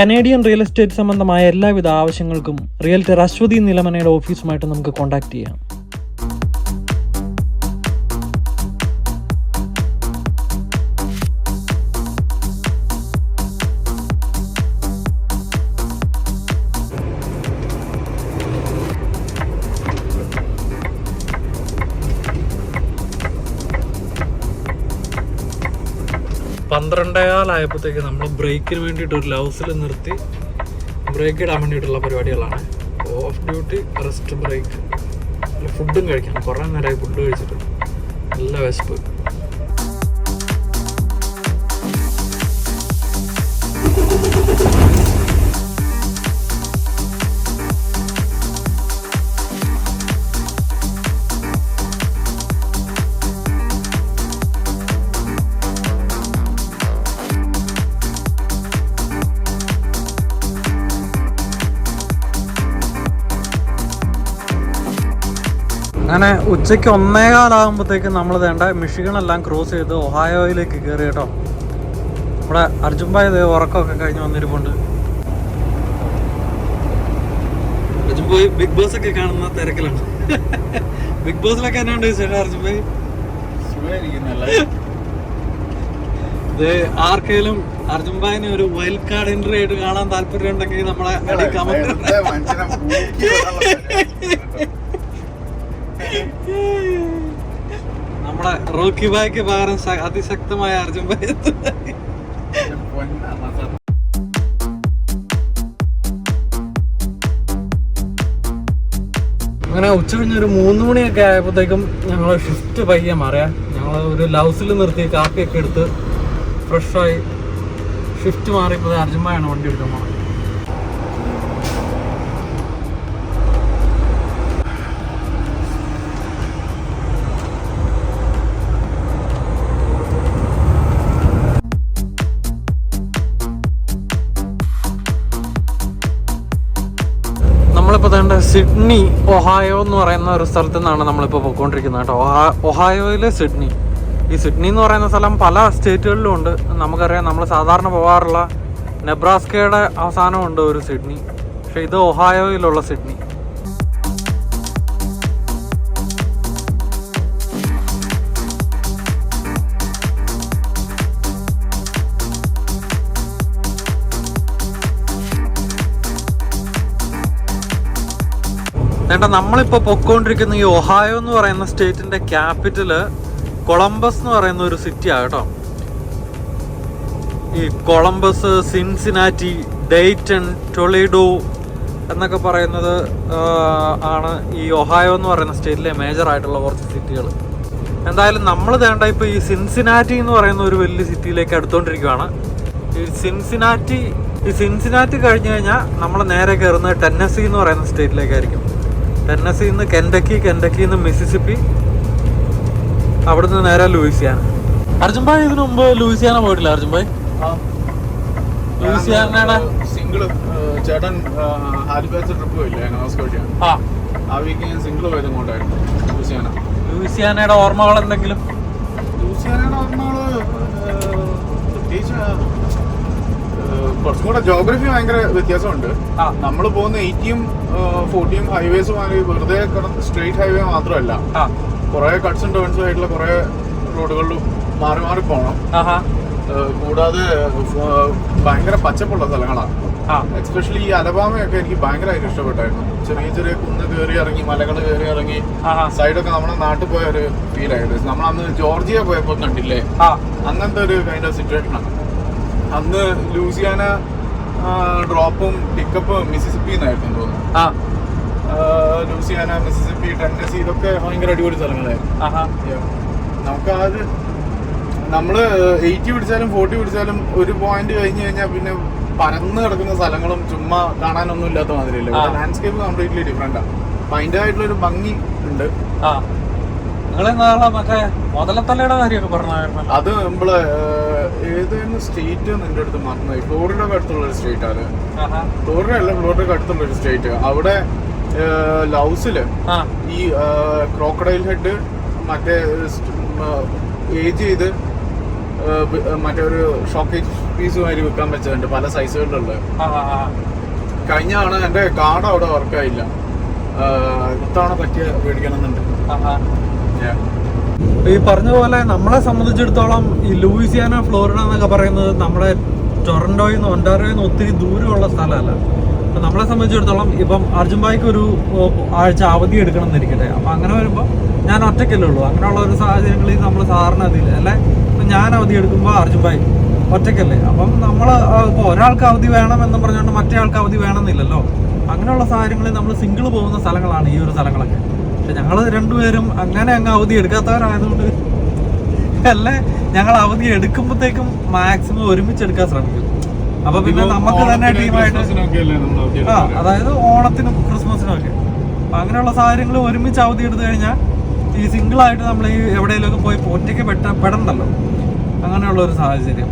Canadian real estate സംബന്ധമായ എല്ലാവിധ ആവശ്യങ്ങൾക്കും റിയൽറ്റർ അശ്വതി നിലമനയുടെ ഓഫീസുമായിട്ട് നമുക്ക് കോൺടാക്ട് ചെയ്യാം. പന്ത്രണ്ടേകാലായപ്പോഴത്തേക്ക് നമ്മൾ ബ്രേക്കിന് വേണ്ടിയിട്ട് ഒരു ലൗസിൽ നിർത്തി. ബ്രേക്ക് ഇടാൻ വേണ്ടിയിട്ടുള്ള പരിപാടികളാണ്. ഓഫ് ഡ്യൂട്ടി റെസ്റ്റ് ബ്രേക്ക് ഫുഡും കഴിക്കണം. കുറേ നേരമായി ഫുഡ് കഴിച്ചിട്ട്. നല്ല വിശപ്പ്. അങ്ങനെ ഉച്ചയ്ക്ക് ഒന്നേകാലാകുമ്പോഴത്തേക്ക് നമ്മൾ വേണ്ട മിഷിഗണെല്ലാം ക്രോസ് ചെയ്ത് ഒഹായോയിലേക്ക് കയറി കേട്ടോ. ഇവിടെ അർജുൻ ഭായ് ദേ ഉറക്കമൊക്കെ കഴിഞ്ഞ് വന്നിരിപ്പുണ്ട്. അർജുൻബോയ് ബിഗ് ബോസ് ഒക്കെ കാണുന്ന തിരക്കിലുണ്ട്. ബിഗ് ബോസിലൊക്കെ എന്നാണ്ട് ചേട്ടാ അർജുൻ ഭായ്? ഇത് ആർക്കെങ്കിലും അർജുൻ ഭായിന് ഒരു വൈൽഡ് കാർഡ് എൻട്രി ആയിട്ട് കാണാൻ താല്പര്യം ഉണ്ടെങ്കിൽ നമ്മളെ അടി കമന്റ് നമ്മുടെ റോക്കി ബായ്ക്ക് പകരം അതിശക്തമായ അർജുൻ ഭായ് അങ്ങനെ ഉച്ച കഴിഞ്ഞ് ഒരു മൂന്ന് മണിയൊക്കെ ആയപ്പോഴത്തേക്കും ഞങ്ങൾ ഷിഫ്റ്റ് പയ്യെ മാറിയ. ഞങ്ങൾ ഒരു ലൗസിൽ നിർത്തി കാപ്പിയൊക്കെ എടുത്ത് ഫ്രഷായി ഷിഫ്റ്റ് മാറിയപ്പോൾ അർജുൻ വണ്ടി എടുക്കാൻ സിഡ്നി ഒഹായോ എന്ന് പറയുന്ന ഒരു സ്ഥലത്ത് നിന്നാണ് നമ്മളിപ്പോൾ പോയിക്കൊണ്ടിരിക്കുന്നത് കേട്ടോ. ഒഹാ- ഒഹായോയിലെ സിഡ്നി. ഈ സിഡ്നി എന്ന് പറയുന്ന സ്ഥലം പല സ്റ്റേറ്റുകളിലും ഉണ്ട്. നമുക്കറിയാം നമ്മൾ സാധാരണ പോകാറുള്ള നെബ്രാസ്കയുടെ അവസാനമുണ്ട് ഒരു സിഡ്നി. പക്ഷേ ഇത് ഒഹായോയിലുള്ള സിഡ്നി. ചേട്ടാ നമ്മളിപ്പോൾ പൊക്കോണ്ടിരിക്കുന്ന ഈ ഒഹായോ എന്ന് പറയുന്ന സ്റ്റേറ്റിന്റെ ക്യാപിറ്റൽ കൊളംബസ് എന്ന് പറയുന്ന ഒരു സിറ്റി കേട്ടോ. ഈ കൊളംബസ് സിൻസിനാറ്റി ഡെയ്റ്റൺ ടൊളിഡോ എന്നൊക്കെ പറയുന്നത് ആണ് ഈ ഒഹായോ എന്ന് പറയുന്ന സ്റ്റേറ്റിലെ മേജർ ആയിട്ടുള്ള കുറച്ച് സിറ്റികൾ എന്തായാലും നമ്മൾ വേണ്ട ഇപ്പോൾ ഈ സിൻസിനാറ്റി എന്ന് പറയുന്ന ഒരു വലിയ സിറ്റിയിലേക്ക് അടുത്തുകൊണ്ടിരിക്കുകയാണ് ഈ സിൻസിനാറ്റി ഈ സിൻസിനാറ്റി കഴിഞ്ഞ് കഴിഞ്ഞാൽ നമ്മൾ നേരെ കയറുന്നത് ടെന്നസി എന്ന് പറയുന്ന സ്റ്റേറ്റിലേക്കായിരിക്കും. ടെന്നസി നിന്ന് കെൻഡക്കി കെൻഡക്കി നിന്ന് മിസിസിപ്പി അവിടുന്ന് നേരെ ലൂയിസിയാന അർജുൻ ഭായ് ഇതിനു മുമ്പ് ലൂയിസിയാന പോയിട്ടില്ല അർജുൻ ഭായ്? ലൂയിസിയാനയുടെ സിംഗിൾ ചേട്ടൻ ഹാലിഫാക്സ് ട്രിപ്പ് പോയില്ലേ നോസ്കോട്ടിയ ആ. ആ വീക്ക് ഞാൻ സിംഗിൾ പോയത് കൊണ്ടായിരുന്നു ലൂസിയാന ലൂയിസിയാനയുടെ ഓർമ്മകൾ എന്തെങ്കിലും ലൂസിയാനയുടെ ഓർമ്മകൾ പ്രത്യേകിച്ച് കുറച്ചും കൂടെ ജോഗ്രഫി ഭയങ്കര വ്യത്യാസമുണ്ട്. നമ്മൾ പോകുന്ന എയ്റ്റിയും ഫോർട്ടിയും ഹൈവേസ് വെറുതെ സ്ട്രെയിറ്റ് ഹൈവേ മാത്രമല്ല. കുറെ കട്ട്സ് ആൻഡ് ടേൺസും ആയിട്ടുള്ള കുറെ റോഡുകളിലും മാറി മാറി പോകണം കൂടാതെ ഭയങ്കര പച്ചപ്പുള്ള സ്ഥലങ്ങളാണ്. എക്സ്പെഷ്യലി ഈ അലബാമയൊക്കെ എനിക്ക് ഭയങ്കരമായിട്ട് ഇഷ്ടപ്പെട്ടായിരുന്നു. ചെറിയ ചെറിയ കുന്ന് കയറി ഇറങ്ങി മലകൾ കയറി ഇറങ്ങി സൈഡൊക്കെ നമ്മുടെ നാട്ടിൽ പോയ ഒരു ഫീൽ ആയിരുന്നു. നമ്മൾ അന്ന് ജോർജിയ പോയപ്പോ കണ്ടില്ലേ? അങ്ങനത്തെ ഒരു കൈൻഡ് ഓഫ് സിറ്റുവേഷനാണ് അന്ന് ലൂസിയാന ഡ്രോപ്പും പിക്കപ്പും മിസിസിപ്പി എന്നായിരുന്നു തോന്നുന്നു. ആ. ലൂസിയാന മിസിസിപ്പി ടെന്നസി ഇതൊക്കെ ഭയങ്കര അടിപൊളി സ്ഥലങ്ങളായിരുന്നു. ആ നമുക്ക് അത് നമ്മൾ എയ്റ്റി പിടിച്ചാലും ഫോർട്ടി പിടിച്ചാലും ഒരു പോയിന്റ് കഴിഞ്ഞു കഴിഞ്ഞാൽ പിന്നെ പരന്ന് കിടക്കുന്ന സ്ഥലങ്ങളും ചുമ്മാ കാണാനൊന്നും ഇല്ലാത്ത മാതിരിയല്ലേ? ലാൻഡ്സ്കേപ്പ് കംപ്ലീറ്റ്ലി ഡിഫറെന്റാ അപ്പൊ അതിന്റെതായിട്ടുള്ള ഒരു ഭംഗി ഉണ്ട്. അത് നമ്മൾ ഏതെങ്കിലും സ്റ്റേറ്റ് നിന്റെ അടുത്ത് മറന്നായി ഫ്ലോറിഡയുടെ അടുത്തുള്ള ഒരു സ്റ്റേറ്റ് ആണ്. ഫ്ലോറിഡ അല്ല ഫ്ലോറിഡയുടെ അടുത്തുള്ള ഒരു സ്റ്റേറ്റ് അവിടെ ലൗസിൽ ഈ ക്രോക്കഡൈൽ ഹെഡ് മറ്റേ ഏജ് ചെയ്ത് മറ്റൊരു മറ്റേ ഒരു ഷോക്കേജ് പീസ് മാതിരി വെക്കാൻ വെച്ചിട്ടുണ്ട് പല സൈസുകളിലുള്ള കഴിഞ്ഞാണ്. കഴിഞ്ഞ എന്റെ കാർഡ് അവിടെ വർക്കായില്ല ഇത്തവണ പറ്റിയ ആ. Yeah. ഈ പറഞ്ഞ പോലെ നമ്മളെ സംബന്ധിച്ചിടത്തോളം ഈ ലൂയിസിയാന ഫ്ലോറിഡ എന്നൊക്കെ പറയുന്നത് നമ്മുടെ ടൊറന്റോയിൽ നിന്ന് ഒന്റാറിയോയിൽ നിന്ന് ഒത്തിരി ദൂരമുള്ള സ്ഥലമല്ല. അപ്പൊ നമ്മളെ സംബന്ധിച്ചിടത്തോളം ഇപ്പം അർജുൻ ഭായിക്ക് ഒരു ആഴ്ച അവധി എടുക്കണം എന്നിരിക്കട്ടെ. അപ്പൊ അങ്ങനെ വരുമ്പോൾ ഞാൻ ഒറ്റയ്ക്കല്ലേ ഉള്ളൂ. അങ്ങനെയുള്ള ഒരു സാഹചര്യങ്ങളിൽ നമ്മൾ സാധാരണ അതില്ല അല്ലേ? ഇപ്പം ഞാൻ അവധി എടുക്കുമ്പോൾ അർജുൻ ഭായി ഒറ്റയ്ക്കല്ലേ? അപ്പം നമ്മൾ ഇപ്പോൾ ഒരാൾക്ക് അവധി വേണം എന്ന് പറഞ്ഞുകൊണ്ട് മറ്റേ ആൾക്ക് അവധി വേണമെന്നില്ലല്ലോ. അങ്ങനെയുള്ള സാഹചര്യങ്ങളിൽ നമ്മൾ സിംഗിൾ പോകുന്ന സ്ഥലങ്ങളാണ് ഈ ഒരു സ്ഥലങ്ങളൊക്കെ. പക്ഷെ ഞങ്ങൾ രണ്ടുപേരും അങ്ങനെ അങ്ങ് അവധി എടുക്കാത്തവരായതുകൊണ്ട് അല്ല ഞങ്ങൾ അവധി എടുക്കുമ്പോഴത്തേക്കും മാക്സിമം ഒരുമിച്ച് എടുക്കാൻ ശ്രമിക്കും. അപ്പൊ പിന്നെ നമുക്ക് തന്നെ ടീമായിട്ട് ആ അതായത് ഓണത്തിനും ക്രിസ്മസിനും ഒക്കെ അപ്പൊ അങ്ങനെയുള്ള സാഹചര്യങ്ങൾ ഒരുമിച്ച് അവധി എടുത്തു കഴിഞ്ഞാൽ ഈ സിംഗിൾ ആയിട്ട് നമ്മൾ ഈ എവിടെയെങ്കിലുമൊക്കെ പോയി ഒറ്റയ്ക്ക് പെട്ട പെടണ്ടല്ലോ. അങ്ങനെയുള്ള ഒരു സാഹചര്യം.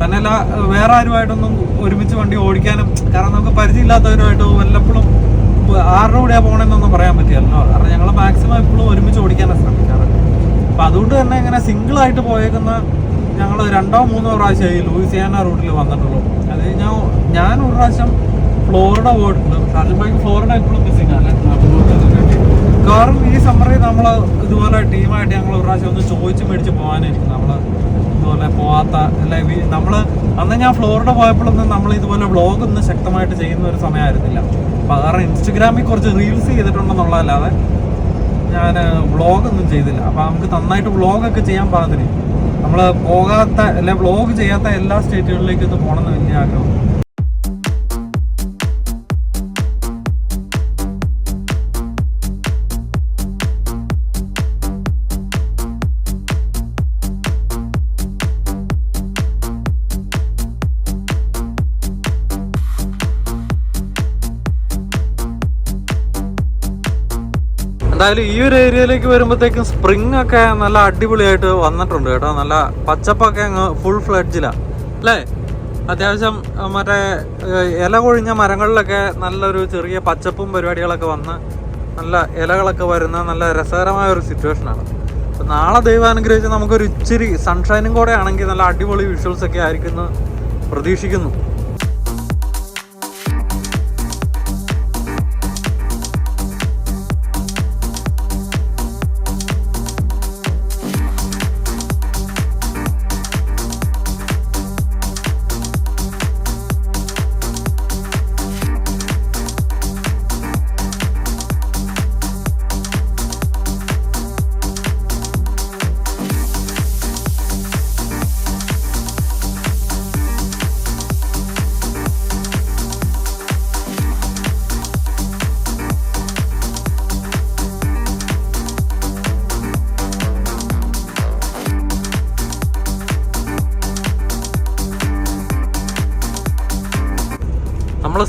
തന്നെയല്ല വേറെ ആരുമായിട്ടൊന്നും ഒരുമിച്ച് വണ്ടി ഓടിക്കാനും കാരണം നമുക്ക് പരിചയമില്ലാത്തവരുമായിട്ട് വല്ലപ്പോഴും ആരുടെ കൂടെയാ പോകണമെന്നൊന്നും പറയാൻ പറ്റിയല്ലോ കാരണം ഞങ്ങൾ മാക്സിമം എപ്പോഴും ഒരുമിച്ച് ഓടിക്കാനാണ് ശ്രമിക്കാറ്. അപ്പൊ അതുകൊണ്ട് തന്നെ ഇങ്ങനെ സിംഗിൾ ആയിട്ട് പോയേക്കുന്ന ഞങ്ങൾ രണ്ടോ മൂന്നോ പ്രാവശ്യമായി ലൂയിസിയാന റൂട്ടിൽ വന്നിട്ടുള്ളൂ. അത് ഞാൻ ഞാൻ ഒരു പ്രാവശ്യം ഫ്ലോറിഡ പോയിട്ടുണ്ട്. ബൈക്ക് ഫ്ലോറിഡ എപ്പോഴും മിസ്സിംഗ് ആണ്. കാരണം ഈ സമ്മറിൽ നമ്മൾ ഇതുപോലെ ടീമായിട്ട് ഞങ്ങൾ ഒരു പ്രാവശ്യം ഒന്ന് ചോദിച്ച് മേടിച്ച് പോകാനായിരിക്കും. നമ്മൾ ഇതുപോലെ പോവാത്ത അല്ലെങ്കിൽ നമ്മൾ അന്ന് ഞാൻ ഫ്ലോറിഡ പോയപ്പോഴൊന്നും നമ്മൾ ഇതുപോലെ വ്ളോഗ് ഒന്നും ശക്തമായിട്ട് ചെയ്യുന്ന ഒരു സമയമായിരുന്നില്ല. അപ്പം കാരണം ഇൻസ്റ്റഗ്രാമിൽ കുറച്ച് റീൽസ് ചെയ്തിട്ടുണ്ടെന്നുള്ളതല്ലാതെ ഞാൻ വ്ളോഗ് ഒന്നും ചെയ്തില്ല. അപ്പം നമുക്ക് നന്നായിട്ട് വ്ളോഗൊക്കെ ചെയ്യാൻ പാകത്തിന്. നമ്മൾ പോകാത്ത അല്ലെ വ്ളോഗ് ചെയ്യാത്ത എല്ലാ സ്റ്റേറ്റുകളിലേക്കും ഇത് പോകണമെന്ന് വലിയ ആഗ്രഹം. എന്തായാലും ഈ ഒരു ഏരിയയിലേക്ക് വരുമ്പോഴത്തേക്കും സ്പ്രിംഗ് ഒക്കെ നല്ല അടിപൊളിയായിട്ട് വന്നിട്ടുണ്ട് കേട്ടോ. നല്ല പച്ചപ്പൊക്കെ അങ്ങ് ഫുൾ ഫ്ലഡ്ജിലാണ് അല്ലേ? അത്യാവശ്യം മറ്റേ ഇല കൊഴിഞ്ഞ മരങ്ങളിലൊക്കെ നല്ലൊരു ചെറിയ പച്ചപ്പും പരിപാടികളൊക്കെ വന്ന് നല്ല ഇലകളൊക്കെ വരുന്ന നല്ല രസകരമായ ഒരു സിറ്റുവേഷനാണ്. അപ്പോൾ നാളെ ദൈവം അനുഗ്രഹിച്ച് നമുക്കൊരു ഇച്ചിരി സൺഷൈനും കൂടെ ആണെങ്കിൽ നല്ല അടിപൊളി വിഷ്വൽസ് ഒക്കെ ആയിരിക്കും പ്രതീക്ഷിക്കുന്നു.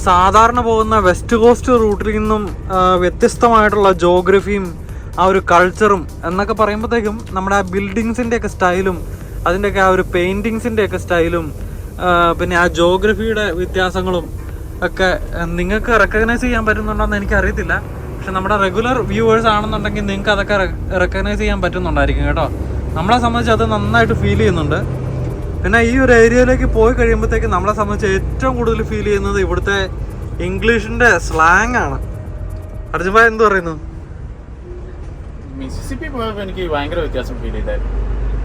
സാധാരണ പോകുന്ന വെസ്റ്റ് കോസ്റ്റ് റൂട്ടിൽ നിന്നും വ്യത്യസ്തമായിട്ടുള്ള ജോഗ്രഫിയും ആ ഒരു കൾച്ചറും എന്നൊക്കെ പറയുമ്പോഴത്തേക്കും നമ്മുടെ ആ ബിൽഡിങ്സിന്റെ ഒക്കെ സ്റ്റൈലും അതിന്റെയൊക്കെ ആ ഒരു പെയിന്റിങ്സിന്റെ ഒക്കെ സ്റ്റൈലും പിന്നെ ആ ജോഗ്രഫിയുടെ വ്യത്യാസങ്ങളും ഒക്കെ നിങ്ങൾക്ക് റെക്കഗ്നൈസ് ചെയ്യാൻ പറ്റുന്നുണ്ടോയെന്ന് എനിക്കറിയത്തില്ല. പക്ഷെ നമ്മുടെ റെഗുലർ വ്യൂവേഴ്സ് ആണെന്നുണ്ടെങ്കിൽ നിങ്ങൾക്ക് അതൊക്കെ റെക്കഗ്നൈസ് ചെയ്യാൻ പറ്റുന്നുണ്ടായിരിക്കും കേട്ടോ. നമ്മളെ സംബന്ധിച്ച് അത് നന്നായിട്ട് ഫീൽ ചെയ്യുന്നുണ്ട്. പിന്നെ ഈ ഒരു ഏരിയയിലേക്ക് പോയി കഴിയുമ്പോഴത്തേക്ക് നമ്മളെ സംബന്ധിച്ച് ഏറ്റവും കൂടുതൽ ഫീൽ ചെയ്യുന്നത് ഇവിടുത്തെ ഇംഗ്ലീഷിന്റെ സ്ലാങ് ആണ്. അർജുൻ ഭായ് എന്ത് പറയുന്നു? മിസിസിപ്പി പോയപ്പോ എനിക്ക് ഭയങ്കര വ്യത്യാസം ഫീൽ ചെയ്തായിരുന്നു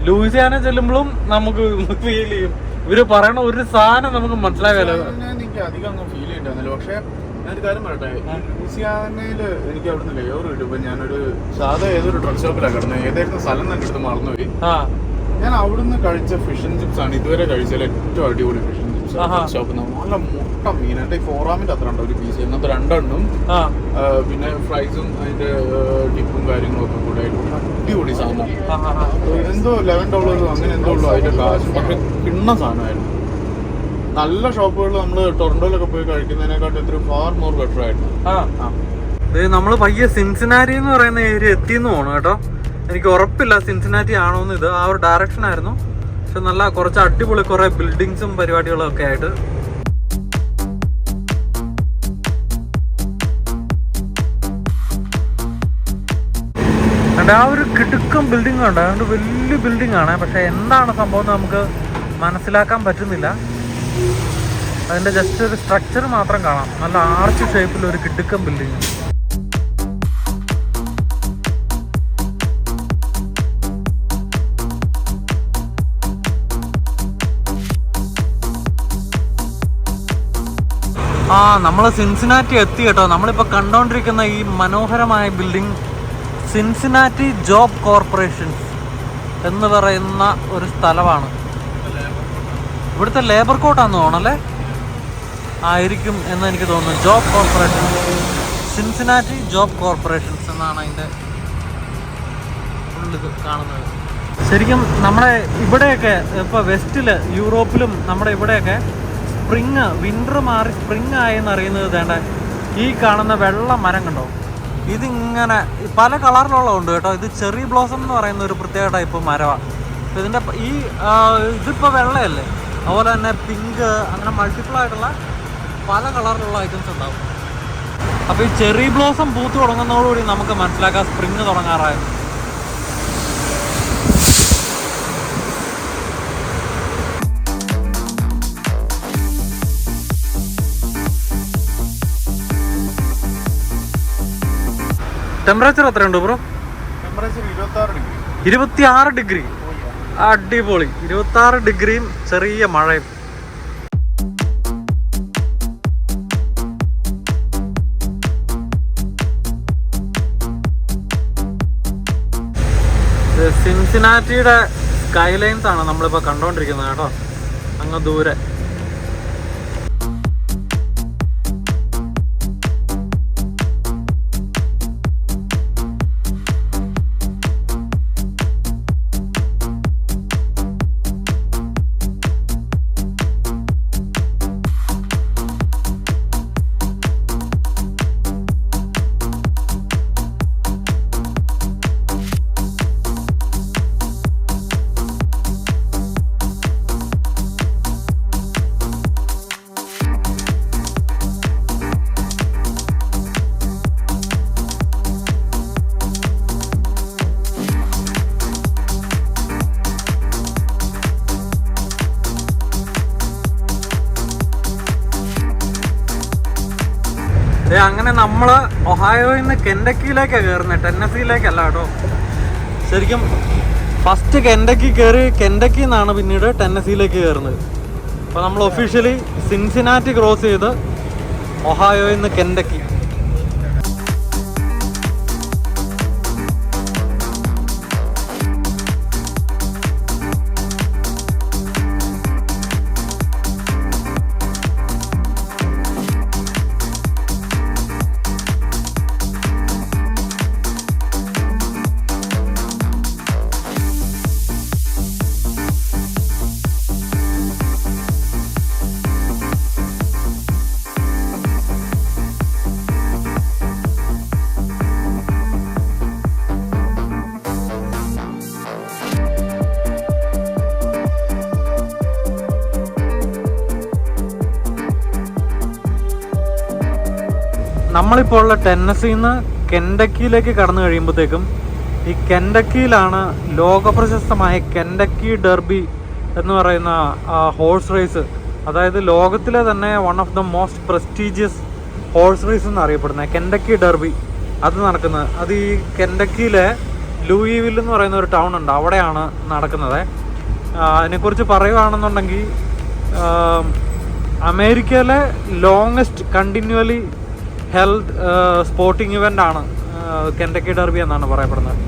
ലൂസിയാന ചെല്ലുമ്പോഴും നമുക്ക് ഫീൽ ചെയ്യും. ഇവർ പറയണ ഒരു സാധനം നമുക്ക് മനസ്സിലാകാലോ എനിക്ക് അധികം ഫീൽ പക്ഷെ ഞാനൊരു കാര്യം പറയട്ടെ. ലൂസിയാനയിൽ എനിക്ക് അവിടുന്ന് ലേവർ കിട്ടും ഇപ്പൊ ഞാനൊരു സാധാ ഏതൊരു ഡ്രഗ് ഷോപ്പിലാണ് കിടന്നത് ഏതായിരുന്നു സ്ഥലം തന്നെ എടുത്ത് മറന്നുപോയി. ആ. ഞാൻ അവിടുന്ന് കഴിച്ച ഫിഷ് ആൻഡ് ചിപ്സ് ആണ് ഇതുവരെ കഴിച്ചാൽ ഏറ്റവും അടിപൊളി ഫിഷ് ആൻഡ് ചിപ്സ്. ഷോപ്പിൽ നല്ല മുട്ട എന്റെ ഈ ഫോറാമിന്റെ അത്ര ഉണ്ടോ? ഒരു പീസ് ഇന്നത്തെ രണ്ടെണ്ണം. പിന്നെ ഫ്രൈസും അതിന്റെ ടിപ്പും കാര്യങ്ങളും ഒക്കെ കൂടെ അടിപൊളി സാധനം. എന്തോ ലെവൻ ഡോളേഴ്സോ അങ്ങനെ എന്തോ ഉള്ളു അതിന്റെ കാശ് പക്ഷെ കിണ്ണ സാധനമായിരുന്നു. നല്ല ഷോപ്പുകൾ നമ്മൾ ടൊറന്റോയിലൊക്കെ പോയി കഴിക്കുന്നതിനെക്കാട്ടും എത്ര ഫാർ മോർ ബെറ്റർ ആയിരുന്നു. നമ്മൾ പയ്യെ സിൻസിനാരി എന്ന് പറയുന്ന ഏരിയ എത്തിയെന്ന് തോന്നുന്നു കേട്ടോ. എനിക്ക് ഉറപ്പില്ല സിൻസിനാറ്റി ആണോ എന്ന് ഇത് ആ ഒരു ഡയറക്ഷൻ ആയിരുന്നു. പക്ഷെ നല്ല കുറച്ച് അടിപൊളി കുറെ ബിൽഡിങ്സും പരിപാടികളും ഒക്കെ ആയിട്ട്. ആ ഒരു കിടുക്കം ബിൽഡിംഗ് ഉണ്ട് അതുകൊണ്ട് വലിയ ബിൽഡിംഗ് ആണ്. പക്ഷെ എന്താണ് സംഭവം എന്ന് നമുക്ക് മനസ്സിലാക്കാൻ പറ്റുന്നില്ല. അതിന്റെ ജസ്റ്റ് ഒരു സ്ട്രക്ചർ മാത്രം കാണാം. നല്ല ആർച്ച് ഷേപ്പിൽ ഒരു കിടുക്കം ബിൽഡിങ് ആ നമ്മൾ സിൻസിനാറ്റി എത്തി കേട്ടോ. നമ്മളിപ്പോൾ കണ്ടുകൊണ്ടിരിക്കുന്ന ഈ മനോഹരമായ ബിൽഡിംഗ് സിൻസിനാറ്റി ജോബ് കോർപ്പറേഷൻ എന്ന് പറയുന്ന ഒരു സ്ഥലമാണ്. ഇവിടുത്തെ ലേബർ കോട്ടാന്ന് തോന്നല്ലേ ആയിരിക്കും എന്ന് എനിക്ക് തോന്നുന്നു. Job corporation Cincinnati job corporations എന്നാണ് അതിന്റെ ഉള്ളിത് കാണുന്നത്. ശരിക്കും നമ്മുടെ ഇവിടെയൊക്കെ ഇപ്പോൾ വെസ്റ്റിൽ യൂറോപ്പിലും നമ്മുടെ ഇവിടെയൊക്കെ സ്പ്രിങ് വിന്റർ മാറി സ്പ്രിങ് ആയെന്ന് അറിയുന്നത് വേണ്ട ഈ കാണുന്ന വെള്ള മരം കണ്ടോ? ഇതിങ്ങനെ പല കളറിലുള്ള ഉണ്ട് കേട്ടോ. ഇത് ചെറി ബ്ലോസം എന്ന് പറയുന്ന ഒരു പ്രത്യേക ടൈപ്പ് മരമാണ് അപ്പോൾ ഇതിന്റെ ഈ ഇതിപ്പോൾ വെള്ളയല്ലേ? അതുപോലെ തന്നെ പിങ്ക് അങ്ങനെ മൾട്ടിപ്പിൾ ആയിട്ടുള്ള പല കളറിലുള്ള ഐറ്റംസ് ഉണ്ടാവും. അപ്പോൾ ഈ ചെറി ബ്ലോസം പൂത്ത് തുടങ്ങുന്നതോടുകൂടി നമുക്ക് മനസ്സിലാക്കാം സ്പ്രിങ് തുടങ്ങാറായത് ടെമ്പറേച്ചർ എത്രയുണ്ട് ബ്രോ ഇരുപത്തി ആറ് ഡിഗ്രി അടിപൊളി. ഇരുപത്തി ആറ് ഡിഗ്രിയും ചെറിയ മഴയും. സിൻസിനാറ്റിയുടെ സ്കൈലൈൻസ് ആണ് നമ്മളിപ്പോൾ കണ്ടുകൊണ്ടിരിക്കുന്നത് കേട്ടോ. അങ്ങ് ദൂരെ. ഒഹായോയിൽ നിന്ന് കെൻഡക്കിയിലേക്കാണ് കയറുന്നത് ടെന്നസിയിലേക്കല്ല കേട്ടോ. ശരിക്കും ഫസ്റ്റ് കെൻഡക്കി കയറി കെൻഡക്കിൽ നിന്നാണ് പിന്നീട് ടെന്നസിയിലേക്ക് കയറുന്നത് അപ്പോൾ നമ്മൾ ഒഫീഷ്യലി സിൻസിനാറ്റി ക്രോസ് ചെയ്ത് ഒഹായോയിൽ നിന്ന് കെൻഡക്കി നമ്മളിപ്പോൾ ഉള്ള ടെന്നസിൽ നിന്ന് കെൻഡക്കിയിലേക്ക് കടന്നു കഴിയുമ്പോഴത്തേക്കും ഈ കെൻഡക്കിയിലാണ് ലോകപ്രശസ്തമായ കെൻഡക്കി ഡെർബി എന്ന് പറയുന്ന ഹോഴ്സ് റേസ് അതായത് ലോകത്തിലെ തന്നെ one of the most prestigious horse race എന്ന് അറിയപ്പെടുന്നത് കെൻഡക്കി ഡെർബി. അത് നടക്കുന്നത്. അത് ഈ കെൻഡക്കിയിലെ ലൂയിവിൽ എന്ന് പറയുന്ന ഒരു ടൗൺ ഉണ്ട്. അവിടെയാണ് നടക്കുന്നത്. അതിനെക്കുറിച്ച് പറയുകയാണെന്നുണ്ടെങ്കിൽ അമേരിക്കയിലെ longest continually held sporting event ആണ് കെൻഡക്കി ഡെർബി എന്നാണ് പറയപ്പെടുന്നത്.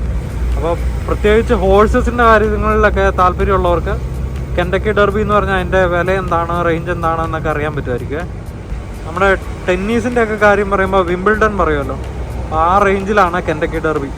അപ്പോൾ പ്രത്യേകിച്ച് ഹോഴ്സസിന്റെ കാര്യങ്ങളിലൊക്കെ താല്പര്യമുള്ളവർക്ക് കെൻഡക്കി ഡർബി എന്ന് പറഞ്ഞാൽ അതിന്റെ വില എന്താണ് റേഞ്ച് എന്താണ് എന്നൊക്കെ അറിയാൻ പറ്റുമായിരിക്കും. നമ്മുടെ ടെന്നീസിന്റെ ഒക്കെ കാര്യം പറയുമ്പോൾ വിംബിൾഡൺ പറയുമല്ലോ ആ റേഞ്ചിലാണ് കെൻഡക്കി ഡെർബി.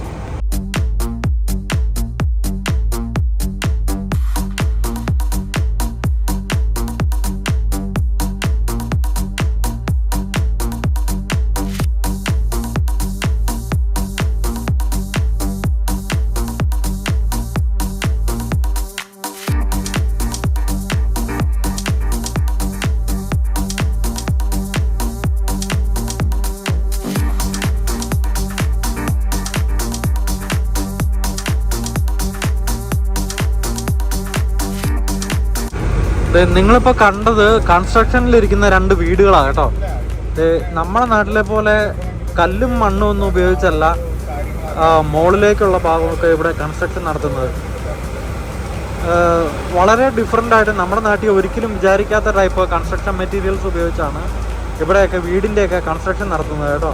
നിങ്ങളിപ്പോ കണ്ടത് കൺസ്ട്രക്ഷനിലിരിക്കുന്ന രണ്ട് വീടുകളാണ് കേട്ടോ. നമ്മുടെ നാട്ടിലെ പോലെ കല്ലും മണ്ണും ഒന്നും ഉപയോഗിച്ചല്ല മോളിലേക്കുള്ള ഭാഗമൊക്കെ ഇവിടെ കൺസ്ട്രക്ഷൻ നടത്തുന്നത്. വളരെ ഡിഫറെന്റ് ആയിട്ട് നമ്മുടെ നാട്ടിൽ ഒരിക്കലും വിചാരിക്കാത്ത ടൈപ്പ് കൺസ്ട്രക്ഷൻ മെറ്റീരിയൽസ് ഉപയോഗിച്ചാണ് ഇവിടെയൊക്കെ വീടിന്റെയൊക്കെ കൺസ്ട്രക്ഷൻ നടത്തുന്നത് കേട്ടോ.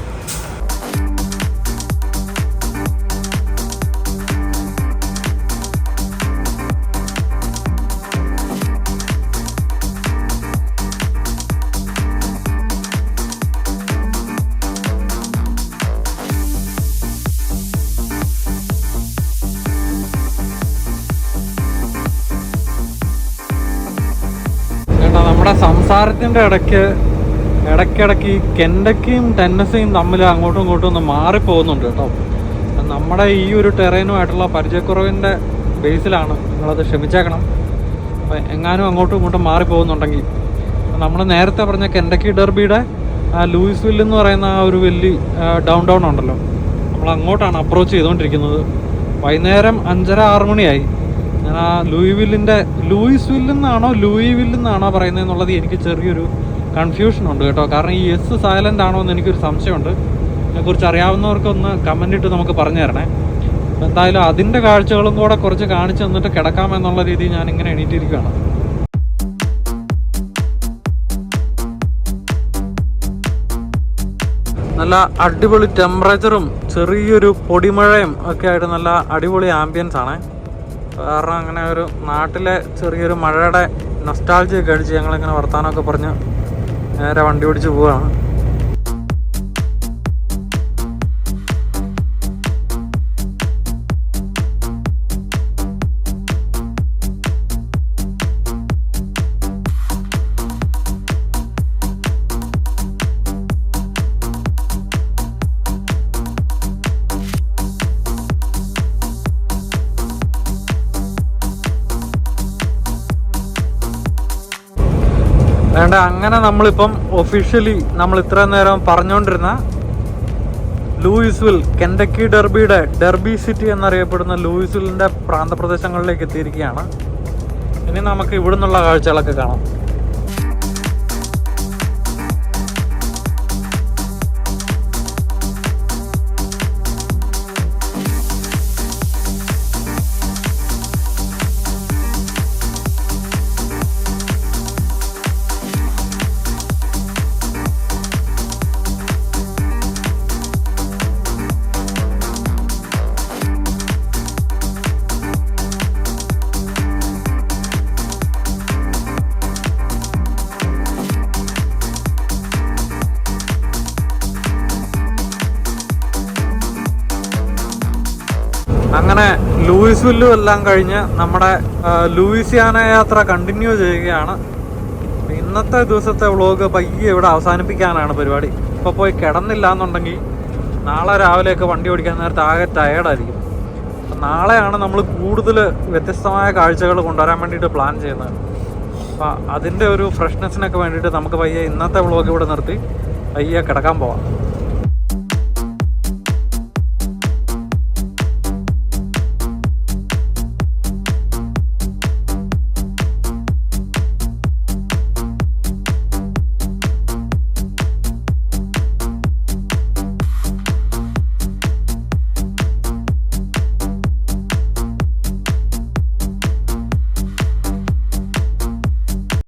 സംസാരത്തിന്റെ ഇടയ്ക്ക് ഇടയ്ക്കിടയ്ക്ക് ഈ കെൻഡക്കിയും ടെന്നസിയും തമ്മിൽ അങ്ങോട്ടും ഇങ്ങോട്ടും ഒന്ന് മാറിപ്പോകുന്നുണ്ട് കേട്ടോ. നമ്മുടെ ഈ ഒരു ടെറൈനുമായിട്ടുള്ള പരിചയക്കുറവിന്റെ ബേസിലാണ് നിങ്ങളത് ക്ഷമിച്ചേക്കണം. അപ്പം എങ്ങാനും അങ്ങോട്ടും ഇങ്ങോട്ടും മാറിപ്പോകുന്നുണ്ടെങ്കിൽ. നമ്മൾ നേരത്തെ പറഞ്ഞ കെൻഡക്കി ഡെർബിയുടെ ലൂയിസ് വില്ല് എന്ന് പറയുന്ന ആ ഒരു വലിയ ഡൗൺ ടൗൺ ഉണ്ടല്ലോ. നമ്മൾ അങ്ങോട്ടാണ് അപ്രോച്ച് ചെയ്തുകൊണ്ടിരിക്കുന്നത്. വൈകുന്നേരം അഞ്ചര ആറ് മണിയായി. ഞാൻ ആ ലൂയി വില്ലിന്റെ ലൂയിസ് വില്ലെന്നാണോ ലൂയി വില്ലെന്നാണോ പറയുന്നത് എന്നുള്ളത് എനിക്ക് ചെറിയൊരു കൺഫ്യൂഷൻ ഉണ്ട് കേട്ടോ. കാരണം ഈ എസ് സൈലന്റ് ആണോ എന്ന് എനിക്കൊരു സംശയമുണ്ട്. അതിനെക്കുറിച്ച് അറിയാവുന്നവർക്കൊന്ന് കമന്റ് ഇട്ട് നമുക്ക് പറഞ്ഞു തരണേ. എന്തായാലും അതിന്റെ കാഴ്ചകളും കൂടെ കുറച്ച് കാണിച്ചു തന്നിട്ട് കിടക്കാമെന്നുള്ള രീതിയിൽ ഞാൻ ഇങ്ങനെ എണീറ്റിരിക്കുകയാണ്. നല്ല അടിപൊളി ടെമ്പറേച്ചറും ചെറിയൊരു പൊടിമഴയും ഒക്കെ ആയിട്ട് നല്ല അടിപൊളി ആംബിയൻസ് ആണ്. കാരണം അങ്ങനെ ഒരു നാട്ടിലെ ചെറിയൊരു മഴയുടെ നൊസ്റ്റാൾജി ഒക്കെ അടിച്ച് ഞങ്ങളിങ്ങനെ വർത്താനമൊക്കെ പറഞ്ഞ് നേരെ വണ്ടി ഓടിച്ച് പോവുകയാണ് വേണ്ട അങ്ങനെ നമ്മളിപ്പം ഒഫീഷ്യലി നമ്മൾ ഇത്ര നേരം പറഞ്ഞുകൊണ്ടിരുന്ന ലൂയിസ്വിൽ കെൻഡക്കി ഡെർബിയുടെ ഡെർബി സിറ്റി എന്നറിയപ്പെടുന്ന ലൂയിസ്വിലിന്റെ പ്രാന്തപ്രദേശങ്ങളിലേക്ക് എത്തിയിരിക്കുകയാണ്. ഇനി നമുക്ക് ഇവിടുന്നുള്ള കാഴ്ചകളൊക്കെ കാണാം. ലൂയിസ്വില്ലും എല്ലാം കഴിഞ്ഞ് നമ്മുടെ ലൂയിസിയാന യാത്ര കണ്ടിന്യൂ ചെയ്യുകയാണ്. ഇന്നത്തെ ദിവസത്തെ വ്ളോഗ് പയ്യെ ഇവിടെ അവസാനിപ്പിക്കാനാണ് പരിപാടി. ഇപ്പോൾ പോയി കിടന്നില്ല എന്നുണ്ടെങ്കിൽ നാളെ രാവിലെയൊക്കെ വണ്ടി ഓടിക്കാൻ നേരത്തെ ആകെ ടയേർഡായിരിക്കും നാളെയാണ് നമ്മൾ കൂടുതൽ വ്യത്യസ്തമായ കാഴ്ചകൾ കൊണ്ടുവരാൻ വേണ്ടിയിട്ട് പ്ലാൻ ചെയ്യുന്നത്. അപ്പം അതിന്റെ ഒരു ഫ്രഷ്നെസ്സിനൊക്കെ വേണ്ടിയിട്ട് നമുക്ക് പയ്യെ ഇന്നത്തെ വ്ളോഗ് ഇവിടെ നിർത്തി പയ്യെ കിടക്കാൻ പോവാം.